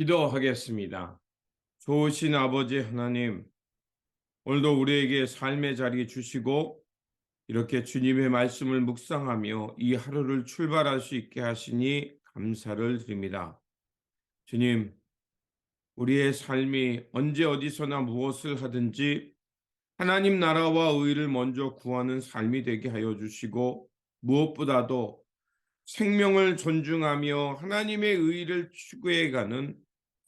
기도하겠습니다. 좋으신 아버지 하나님, 오늘도 우리에게 삶의 자리 주시고 이렇게 주님의 말씀을 묵상하며 이 하루를 출발할 수 있게 하시니 감사를 드립니다. 주님, 우리의 삶이 언제 어디서나 무엇을 하든지 하나님 나라와 의를 먼저 구하는 삶이 되게 하여 주시고 무엇보다도 생명을 존중하며 하나님의 의를 추구해가는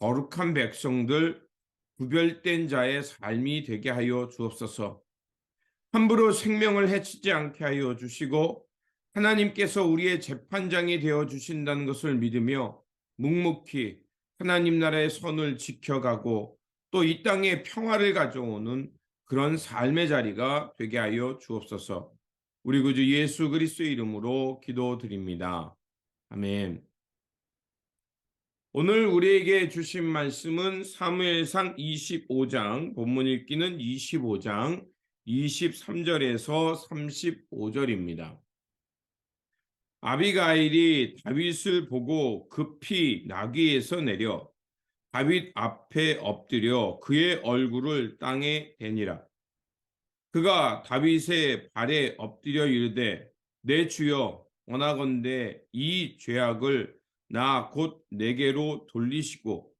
거룩한 백성들, 구별된 자의 삶이 되게 하여 주옵소서. 함부로 생명을 해치지 않게 하여 주시고 하나님께서 우리의 재판장이 되어 주신다는 것을 믿으며 묵묵히 하나님 나라의 선을 지켜가고 또 이 땅에 평화를 가져오는 그런 삶의 자리가 되게 하여 주옵소서. 우리 구주 예수 그리스도의 이름으로 기도드립니다. 아멘. 오늘 우리에게 주신 말씀은 사무엘상 25장, 본문 읽기는 25장 23절에서 35절입니다. 아비가일이 다윗을 보고 급히 나귀에서 내려 다윗 앞에 엎드려 그의 얼굴을 땅에 대니라. 그가 다윗의 발에 엎드려 이르되 내 주여 원하건대 이 죄악을 나 곧 내게로 돌리시고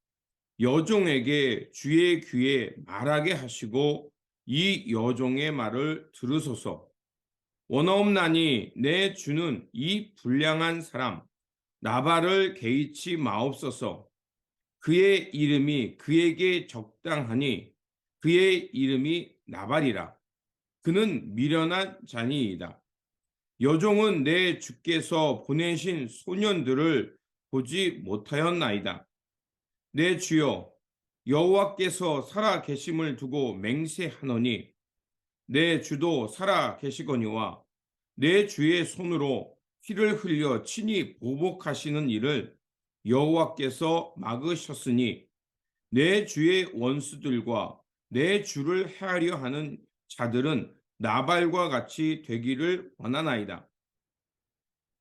여종에게 주의 귀에 말하게 하시고 이 여종의 말을 들으소서. 원하옵나니 내 주는 이 불량한 사람 나발을 개의치 마옵소서. 그의 이름이 그에게 적당하니 그의 이름이 나발이라. 그는 미련한 자니이다. 여종은 내 주께서 보내신 소년들을 보지 못하였나이다. 내 주여 여호와께서 살아 계심을 두고 맹세하노니 내 주도 살아 계시거니와 내 주의 손으로 피를 흘려 친히 보복하시는 일을 여호와께서 막으셨으니 내 주의 원수들과 내 주를 헤아려 하는 자들은 나발과 같이 되기를 원하나이다.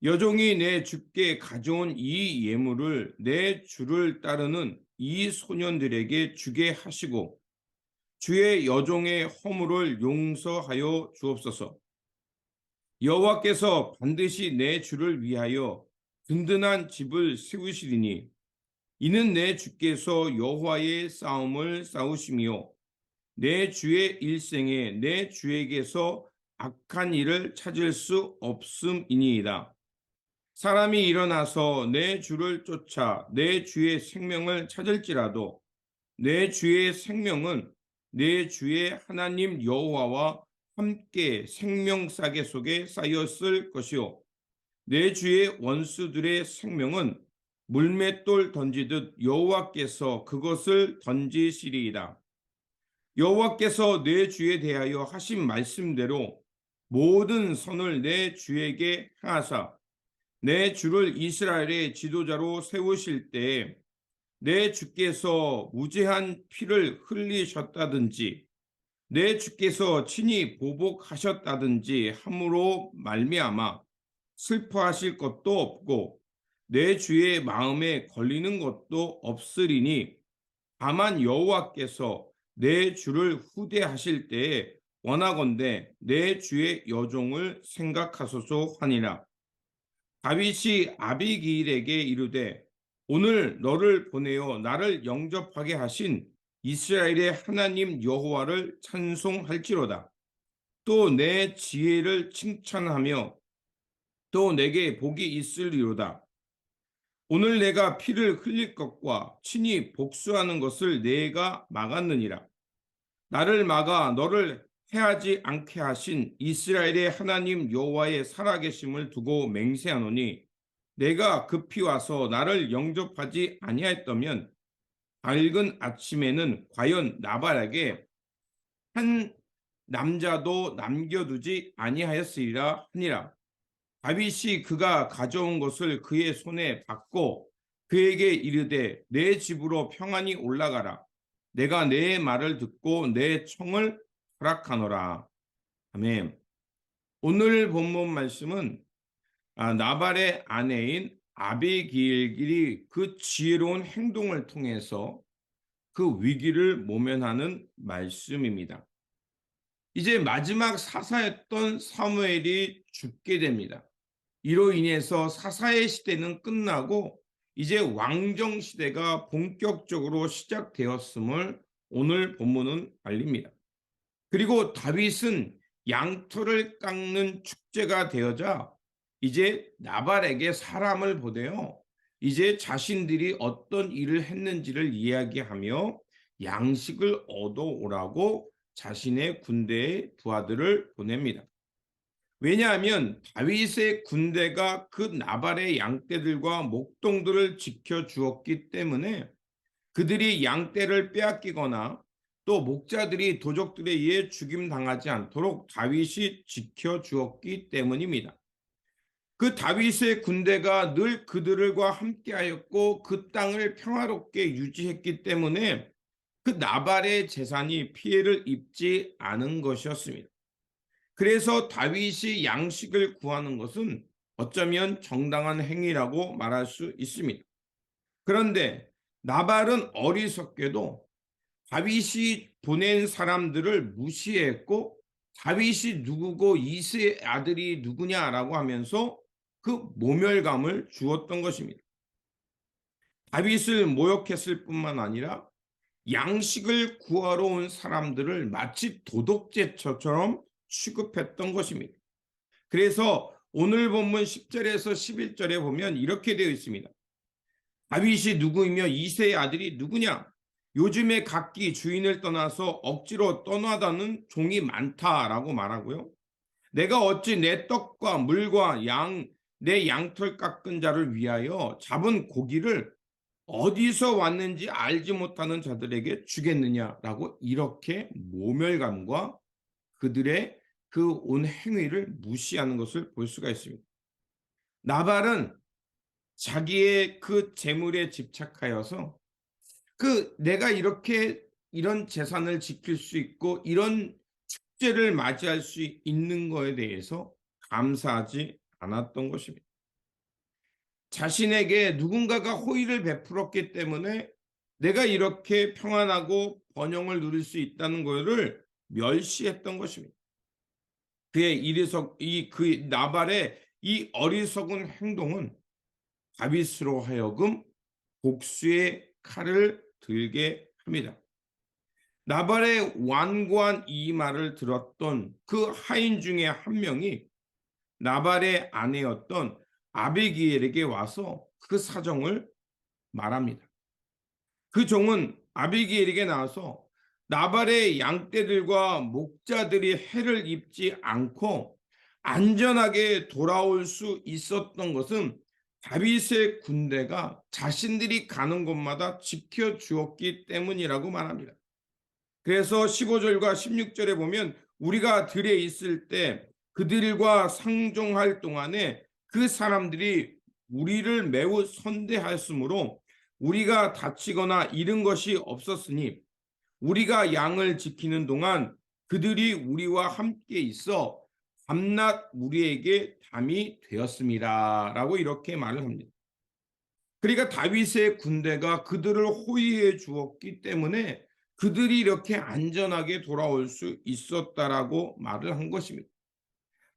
여종이 내 주께 가져온 이 예물을 내 주를 따르는 이 소년들에게 주게 하시고 주의 여종의 허물을 용서하여 주옵소서. 여호와께서 반드시 내 주를 위하여 든든한 집을 세우시리니 이는 내 주께서 여호와의 싸움을 싸우시며 내 주의 일생에 내 주에게서 악한 일을 찾을 수 없음이니이다. 사람이 일어나서 내 주를 쫓아 내 주의 생명을 찾을지라도 내 주의 생명은 내 주의 하나님 여호와와 함께 생명싸개 속에 쌓였을 것이요 내 주의 원수들의 생명은 물맷돌 던지듯 여호와께서 그것을 던지시리이다. 여호와께서 내 주에 대하여 하신 말씀대로 모든 선을 내 주에게 하사 내 주를 이스라엘의 지도자로 세우실 때에 내 주께서 무죄한 피를 흘리셨다든지 내 주께서 친히 보복하셨다든지 함으로 말미암아 슬퍼하실 것도 없고 내 주의 마음에 걸리는 것도 없으리니 다만 여호와께서 내 주를 후대하실 때에 원하건대 내 주의 여종을 생각하소서 하니라. 다윗이 아비기일에게 이르되 오늘 너를 보내어 나를 영접하게 하신 이스라엘의 하나님 여호와를 찬송할지로다. 또 내 지혜를 칭찬하며 또 내게 복이 있으리로다. 오늘 내가 피를 흘릴 것과 친히 복수하는 것을 내가 막았느니라. 나를 막아 너를 해하지 않게 하신 이스라엘의 하나님 여호와의 살아계심을 두고 맹세하노니 내가 급히 와서 나를 영접하지 아니하였다면 밝은 아침에는 과연 나발에게 한 남자도 남겨두지 아니하였으리라 하니라. 다윗이 그가 가져온 것을 그의 손에 받고 그에게 이르되 내 집으로 평안히 올라가라. 내가 내 말을 듣고 내 청을 허락하노라. 아멘. 오늘 본문 말씀은 아, 나발의 아내인 아비기일이 그 지혜로운 행동을 통해서 그 위기를 모면하는 말씀입니다. 이제 마지막 사사였던 사무엘이 죽게 됩니다. 이로 인해서 사사의 시대는 끝나고 이제 왕정 시대가 본격적으로 시작되었음을 오늘 본문은 알립니다. 그리고 다윗은 양털을 깎는 축제가 되어자 이제 나발에게 사람을 보내요. 이제 자신들이 어떤 일을 했는지를 이야기하며 양식을 얻어오라고 자신의 군대의 부하들을 보냅니다. 왜냐하면 다윗의 군대가 그 나발의 양떼들과 목동들을 지켜 주었기 때문에 그들이 양떼를 빼앗기거나 또 목자들이 도적들에 의해 죽임 당하지 않도록 다윗이 지켜 주었기 때문입니다. 그 다윗의 군대가 늘 그들과 함께하였고 그 땅을 평화롭게 유지했기 때문에 그 나발의 재산이 피해를 입지 않은 것이었습니다. 그래서 다윗이 양식을 구하는 것은 어쩌면 정당한 행위라고 말할 수 있습니다. 그런데 나발은 어리석게도 다윗이 보낸 사람들을 무시했고 다윗이 누구고 이세의 아들이 누구냐라고 하면서 그 모멸감을 주었던 것입니다. 다윗을 모욕했을 뿐만 아니라 양식을 구하러 온 사람들을 마치 도덕제처럼 취급했던 것입니다. 그래서 오늘 본문 10절에서 11절에 보면 이렇게 되어 있습니다. 다윗이 누구이며 이세의 아들이 누구냐? 요즘에 각기 주인을 떠나서 억지로 떠나다는 종이 많다라고 말하고요. 내가 어찌 내 떡과 물과 양, 내 양털 깎은 자를 위하여 잡은 고기를 어디서 왔는지 알지 못하는 자들에게 주겠느냐라고 이렇게 모멸감과 그들의 그 온 행위를 무시하는 것을 볼 수가 있습니다. 나발은 자기의 그 재물에 집착하여서 그 내가 이렇게 이런 재산을 지킬 수 있고 이런 축제를 맞이할 수 있는 거에 대해서 감사하지 않았던 것입니다. 자신에게 누군가가 호의를 베풀었기 때문에 내가 이렇게 평안하고 번영을 누릴 수 있다는 것을 멸시했던 것입니다. 그의 이리석 이그 나발의 이 어리석은 행동은 다윗으로 하여금 복수의 칼을 들게 합니다. 나발의 완고한 이 말을 들었던 그 하인 중에 한 명이 나발의 아내였던 아비기엘에게 와서 그 사정을 말합니다. 그 종은 아비기엘에게 나와서 나발의 양떼들과 목자들이 해를 입지 않고 안전하게 돌아올 수 있었던 것은 다윗의 군대가 자신들이 가는 곳마다 지켜 주었기 때문이라고 말합니다. 그래서 15절과 16절에 보면 우리가 들에 있을 때 그들과 상종할 동안에 그 사람들이 우리를 매우 선대하였으므로 우리가 다치거나 잃은 것이 없었으니 우리가 양을 지키는 동안 그들이 우리와 함께 있어 밤낮 우리에게 담이 되었습니다. 라고 이렇게 말을 합니다. 그러니까 다윗의 군대가 그들을 호위해 주었기 때문에 그들이 이렇게 안전하게 돌아올 수 있었다라고 말을 한 것입니다.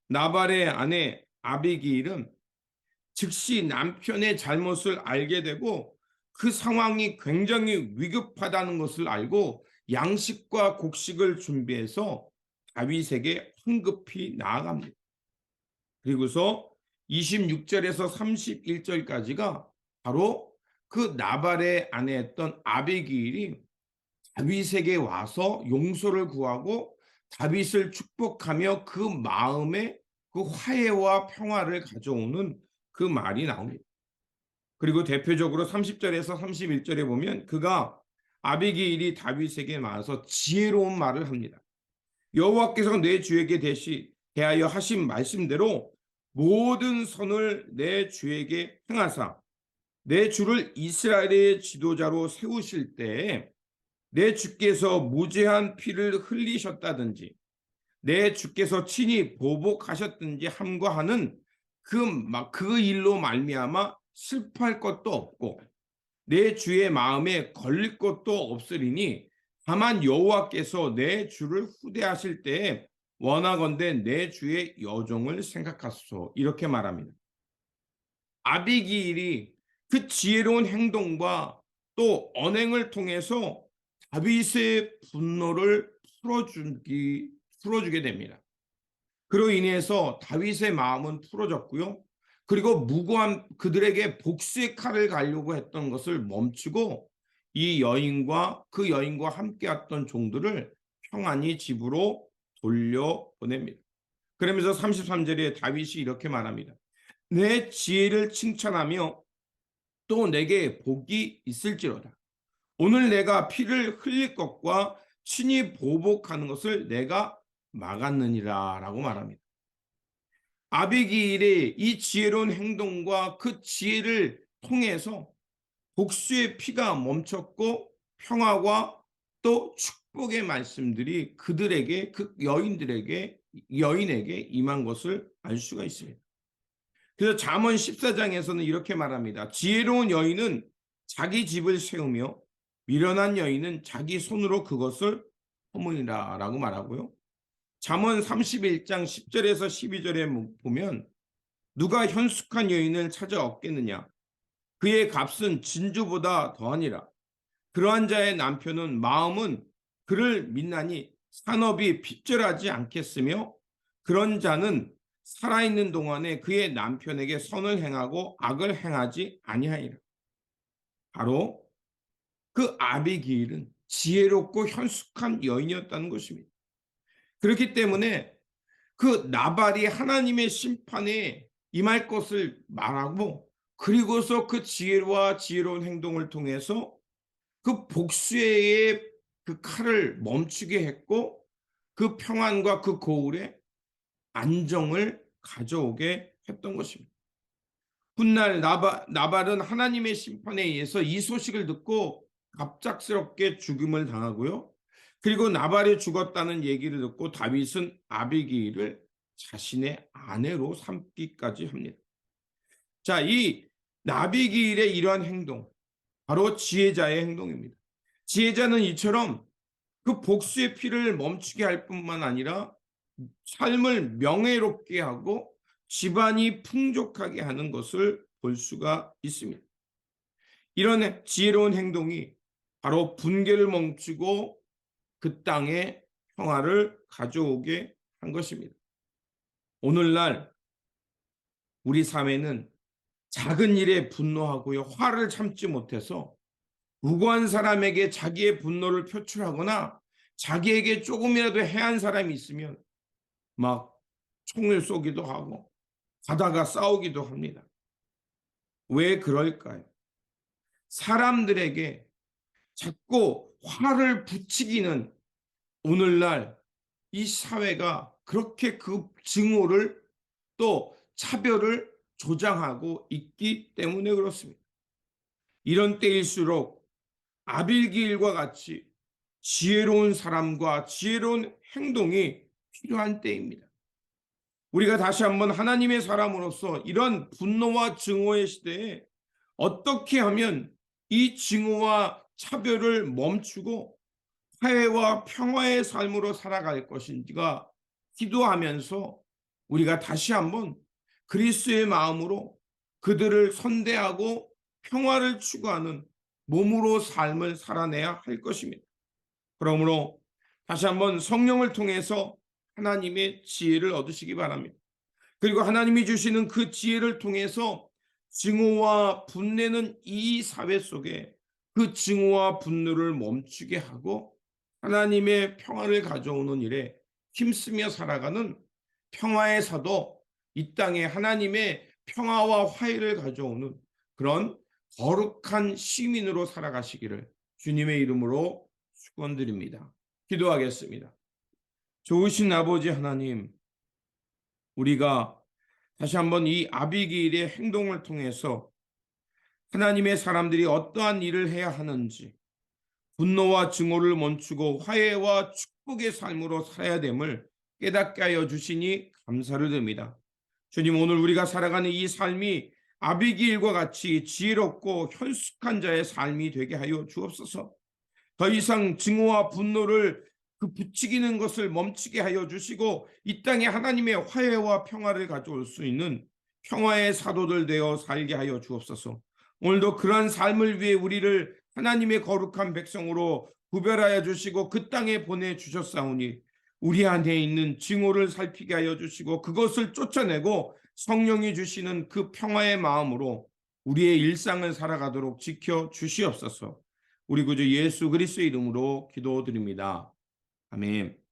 나발의 아내 아비기일은 즉시 남편의 잘못을 알게 되고 그 상황이 굉장히 위급하다는 것을 알고 양식과 곡식을 준비해서 다윗에게 황급히 나아갑니다. 그리고서 26절에서 31절까지가 바로 그 나발의 아내였던 아비기일이 다윗에게 와서 용서를 구하고 다윗을 축복하며 그 마음에 그 화해와 평화를 가져오는 그 말이 나옵니다. 그리고 대표적으로 30절에서 31절에 보면 그가 아비기일이 다윗에게 나와서 지혜로운 말을 합니다. 여호와께서 내 주에게 대시 대하여 하신 말씀대로 모든 선을 내 주에게 행하사. 내 주를 이스라엘의 지도자로 세우실 때에 내 주께서 무죄한 피를 흘리셨다든지 내 주께서 친히 보복하셨든지 함과 하는 그, 그 일로 말미암아 슬퍼할 것도 없고 내 주의 마음에 걸릴 것도 없으리니 다만 여호와께서 내 주를 후대하실 때에 원하건대 내 주의 여종을 생각하소서 이렇게 말합니다. 아비기일이 그 지혜로운 행동과 또 언행을 통해서 다윗의 분노를 풀어주기 풀어주게 됩니다. 그로 인해서 다윗의 마음은 풀어졌고요. 그리고 무고한 그들에게 복수의 칼을 갈려고 했던 것을 멈추고 이 여인과 그 여인과 함께했던 종들을 평안히 집으로 돌려보냅니다. 그러면서 33절에 다윗이 이렇게 말합니다. 내 지혜를 칭찬하며 또 내게 복이 있을지로다. 오늘 내가 피를 흘릴 것과 친히 보복하는 것을 내가 막았느니라 라고 말합니다. 아비기일의 이 지혜로운 행동과 그 지혜를 통해서 복수의 피가 멈췄고 평화와 또 축복의 말씀들이 그들에게 그 여인들에게 여인에게 임한 것을 알 수가 있습니다. 그래서 잠언 14장에서는 이렇게 말합니다. 지혜로운 여인은 자기 집을 세우며 미련한 여인은 자기 손으로 그것을 허무니라 라고 말하고요. 잠언 31장 10절에서 12절에 보면 누가 현숙한 여인을 찾아 얻겠느냐 그의 값은 진주보다 더하니라 그러한 자의 남편은 마음은 그를 믿나니 산업이 핍절하지 않겠으며 그런 자는 살아있는 동안에 그의 남편에게 선을 행하고 악을 행하지 아니하리라 바로 그 아비기일은 지혜롭고 현숙한 여인이었다는 것입니다. 그렇기 때문에 그 나발이 하나님의 심판에 임할 것을 말하고 그리고서 그 지혜와 지혜로운 행동을 통해서 그 복수의 그 칼을 멈추게 했고 그 평안과 그 고울에 안정을 가져오게 했던 것입니다. 훗날 나바, 나발은 하나님의 심판에 의해서 이 소식을 듣고 갑작스럽게 죽음을 당하고요. 그리고 나발이 죽었다는 얘기를 듣고 다윗은 아비기를 자신의 아내로 삼기까지 합니다. 자, 이 나비기일의 이러한 행동, 바로 지혜자의 행동입니다. 지혜자는 이처럼 그 복수의 피를 멈추게 할 뿐만 아니라 삶을 명예롭게 하고 집안이 풍족하게 하는 것을 볼 수가 있습니다. 이런 지혜로운 행동이 바로 분계를 멈추고 그 땅에 평화를 가져오게 한 것입니다. 오늘날 우리 삶에는 작은 일에 분노하고요. 화를 참지 못해서 무고한 사람에게 자기의 분노를 표출하거나 자기에게 조금이라도 해한 사람이 있으면 막 총을 쏘기도 하고 가다가 싸우기도 합니다. 왜 그럴까요? 사람들에게 자꾸 화를 붙이기는 오늘날 이 사회가 그렇게 그 증오를 또 차별을 조장하고 있기 때문에 그렇습니다. 이런 때일수록 아빌기일과 같이 지혜로운 사람과 지혜로운 행동이 필요한 때입니다. 우리가 다시 한번 하나님의 사람으로서 이런 분노와 증오의 시대에 어떻게 하면 이 증오와 차별을 멈추고 화해와 평화의 삶으로 살아갈 것인지가 기도하면서 우리가 다시 한번 그리스의 마음으로 그들을 선대하고 평화를 추구하는 몸으로 삶을 살아내야 할 것입니다. 그러므로 다시 한번 성령을 통해서 하나님의 지혜를 얻으시기 바랍니다. 그리고 하나님이 주시는 그 지혜를 통해서 증오와 분내는 이 사회 속에 그 증오와 분노를 멈추게 하고 하나님의 평화를 가져오는 일에 힘쓰며 살아가는 평화의 사도 이 땅에 하나님의 평화와 화해를 가져오는 그런 거룩한 시민으로 살아가시기를 주님의 이름으로 축원드립니다. 기도하겠습니다. 좋으신 아버지 하나님, 우리가 다시 한번 이 아비기일의 행동을 통해서 하나님의 사람들이 어떠한 일을 해야 하는지 분노와 증오를 멈추고 화해와 축복의 삶으로 살아야 됨을 깨닫게 하여 주시니 감사를 드립니다. 주님 오늘 우리가 살아가는 이 삶이 아비기일과 같이 지혜롭고 현숙한 자의 삶이 되게 하여 주옵소서. 더 이상 증오와 분노를 그 부추기는 것을 멈추게 하여 주시고 이 땅에 하나님의 화해와 평화를 가져올 수 있는 평화의 사도들 되어 살게 하여 주옵소서. 오늘도 그러한 삶을 위해 우리를 하나님의 거룩한 백성으로 구별하여 주시고 그 땅에 보내 주셨사오니 우리 안에 있는 증오를 살피게 하여 주시고 그것을 쫓아내고 성령이 주시는 그 평화의 마음으로 우리의 일상을 살아가도록 지켜 주시옵소서. 우리 구주 예수 그리스도의 이름으로 기도드립니다. 아멘.